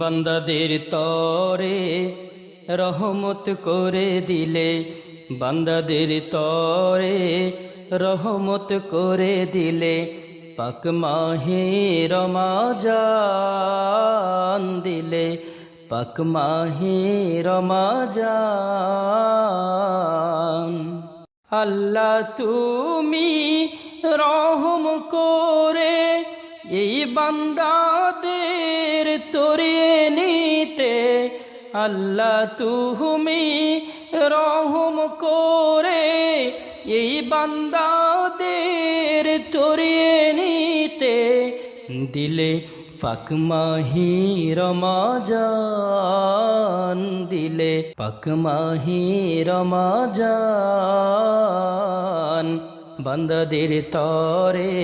বান্দাদের তরে রহমত করে দিলে, বান্দাদের তরে রহমত করে দিলে, পাক মাহে রমাজান দিলে, পাক মাহে রমাজান। আল্লাহ তুমি রহম করে এই বান্দাদের তরিয়ে নিতে আল্লাহ তুমি রহম করে। এই বান্দাদের তরিয়ে নিতে দিলে পাক মাহি রমাজান, দিলে পাক মাহি রমাজান। বান্দাদের তরে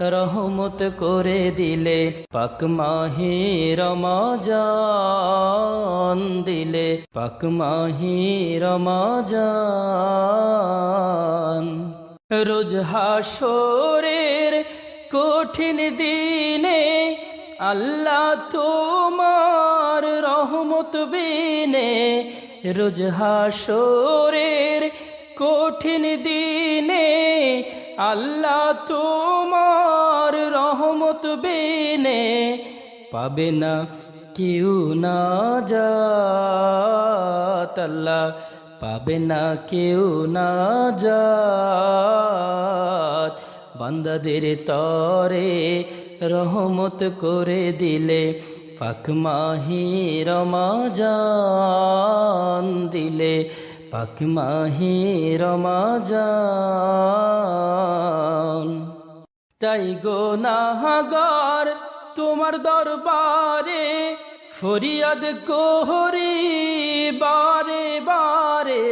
রহমত করে দিলে, পাক মাহি রমাজান দিলে, পাক মাহি রমাজান। রোজ হাসরের কঠিন দিনে আল্লাহ তোমার রহমত বিনে, রোজ হাসরের কঠিন দিনে আল্লাহ তোমার রহমত বিনে পাবে না কেউ না যাত আল্লাহ পাবে না কেউ না যাত বান্দাদের তরে রহমত করে দিলে, পাক মাহি রমাজান দিলে পাক মাহি রমাজান। তাই গো নাহাগার, তোমার দরবারে ফরিয়াদ কোহরি বারে বারে।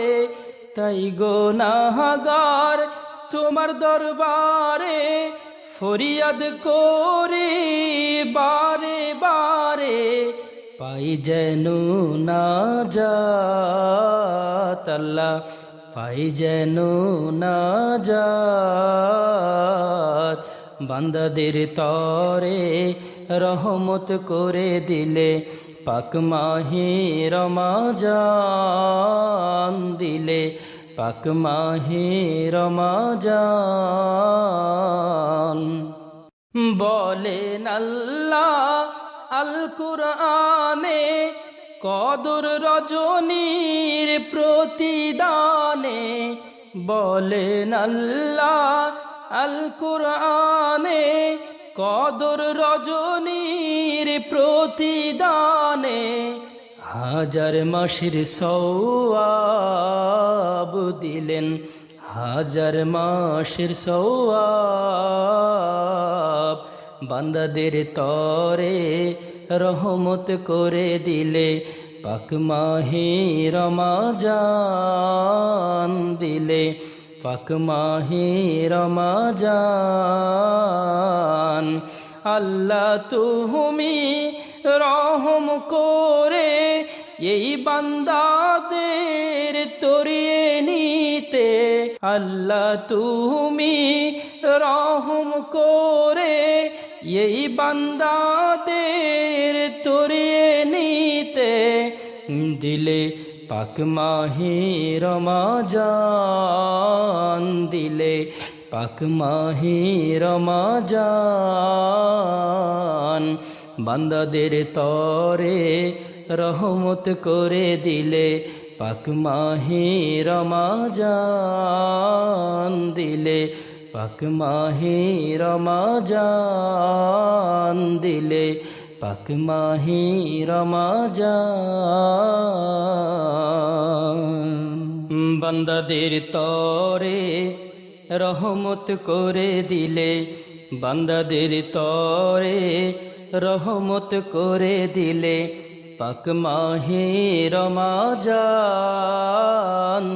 তাই গো নাহাগার, তোমার দরবারে ফরিয়াদ করে বারে বারে। পাই যেন না যাত আল্লাহ, পাই যেন না যাত। বান্দাদের তরে রহমত করে দিলে, পাক মাহি রমাজান দিলে, পাক মাহি রমাজান। বলেন আল্লাহ আল কুরআনে কদর রজনীর প্রতিদানে বলেন আল্লাহ, আল কুরআনে কদর রজনীর প্রতিদানে হাজার মাসের সৌয়াব দিলেন, হাজার মাসের সৌয়াব বান্দাদের তরে রহমত করে দিলে, পাক মাহি রমাজান দিলে, পাক মাহি রমাজান। আল্লাহ তুমি রহম করে এই বান্দাদের তরিয়ে নিতে, আল্লাহ তুমি রহম করে এই বান্দাদের তরিয়ে নিতে দিলে পাক মাহি রমাজান, দিলে পাক মাহি রমাজান। বান্দাদের তরে রহমত করে দিলে পাক মাহি রমাজান, দিলে পাক মাহি রমাজান দিলে পাক মাহি রমাজান। বান্দাদের তরে রহমত করে দিলে, বান্দাদের তরে রহমত করে দিলে পাক মাহে রমাজান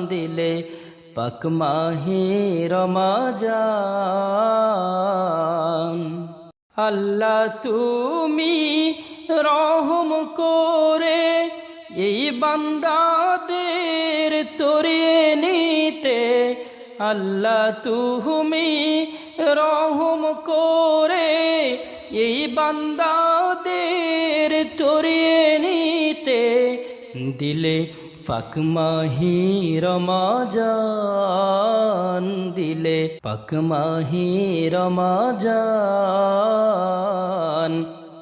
দিলে পাক মাহে রমাজান। আল্লাহ তুমি রহম করে এই বান্দাদের তরিয়ে নিতে, আল্লাহ তুমি রহম করে এই বান্দাদের তরিয়ে নিতে, দিলে পাকমাহি রমাজান দিলে পাকমাহি রমাজান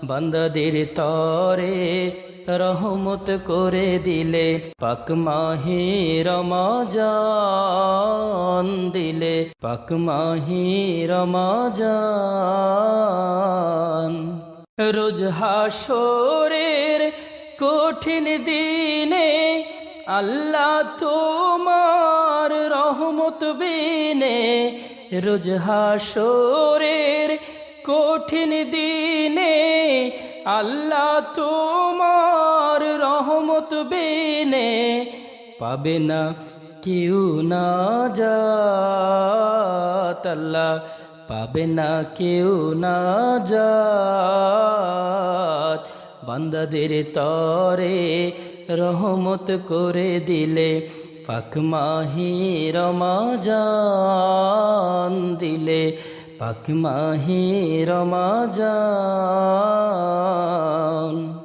বান্দাদের তরে রহমত করে দিলে পাকমাহি রমাজান দিলে পাকমাহি রমাজান রোজ হাসরের কঠিন দিনে আল্লাহ তোমার রহমত বিনে রোজ হাসরের কঠিন দিনে আল্লাহ তোমার রহমত বিনে পাবে না কেউ না আল্লাহ পাবে না কেউ না বান্দাদের তরে রহমত করে দিলে পাক মাহি রমাজান দিলে পাক মাহি রমাজান।